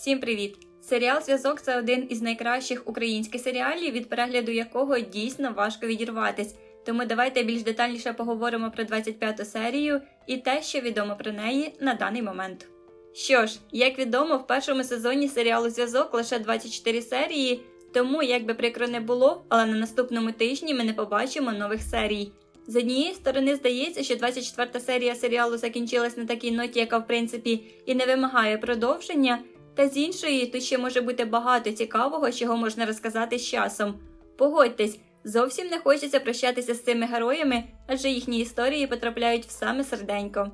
Всім привіт! Серіал Зв'язок це один із найкращих українських серіалів, від перегляду якого дійсно важко відірватись. Тому давайте більш детальніше поговоримо про 25-ту серію і те, що відомо про неї на даний момент. Що ж, як відомо, в першому сезоні серіалу Зв'язок лише 24 серії, тому як би прикро не було, але на наступному тижні ми не побачимо нових серій. З однієї сторони здається, що 24 серія серіалу закінчилась на такій ноті, яка в принципі і не вимагає продовження. Та з іншої, тут ще може бути багато цікавого, чого можна розказати з часом. Погодьтесь, зовсім не хочеться прощатися з цими героями, адже їхні історії потрапляють в саме серденько.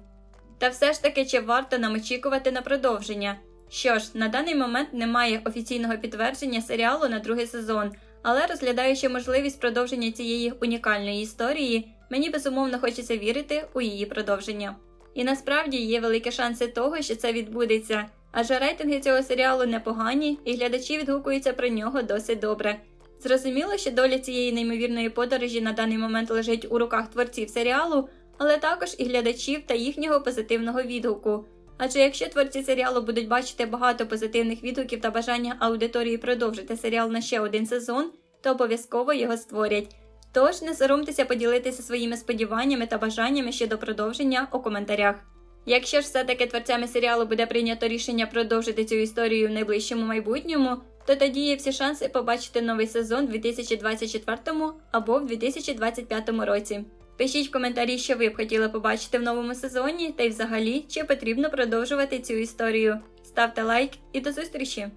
Та все ж таки, чи варто нам очікувати на продовження? Що ж, на даний момент немає офіційного підтвердження серіалу на другий сезон, але розглядаючи можливість продовження цієї унікальної історії, мені безумовно хочеться вірити у її продовження. І насправді є великі шанси того, що це відбудеться, адже рейтинги цього серіалу непогані, і глядачі відгукуються про нього досить добре. Зрозуміло, що доля цієї неймовірної подорожі на даний момент лежить у руках творців серіалу, але також і глядачів та їхнього позитивного відгуку. Адже якщо творці серіалу будуть бачити багато позитивних відгуків та бажання аудиторії продовжити серіал на ще один сезон, то обов'язково його створять. Тож не соромтеся поділитися своїми сподіваннями та бажаннями щодо продовження у коментарях. Якщо ж все-таки творцями серіалу буде прийнято рішення продовжити цю історію в найближчому майбутньому, то тоді є всі шанси побачити новий сезон у 2024 або в 2025 році. Пишіть в коментарі, що ви б хотіли побачити в новому сезоні, та й взагалі, чи потрібно продовжувати цю історію. Ставте лайк і до зустрічі!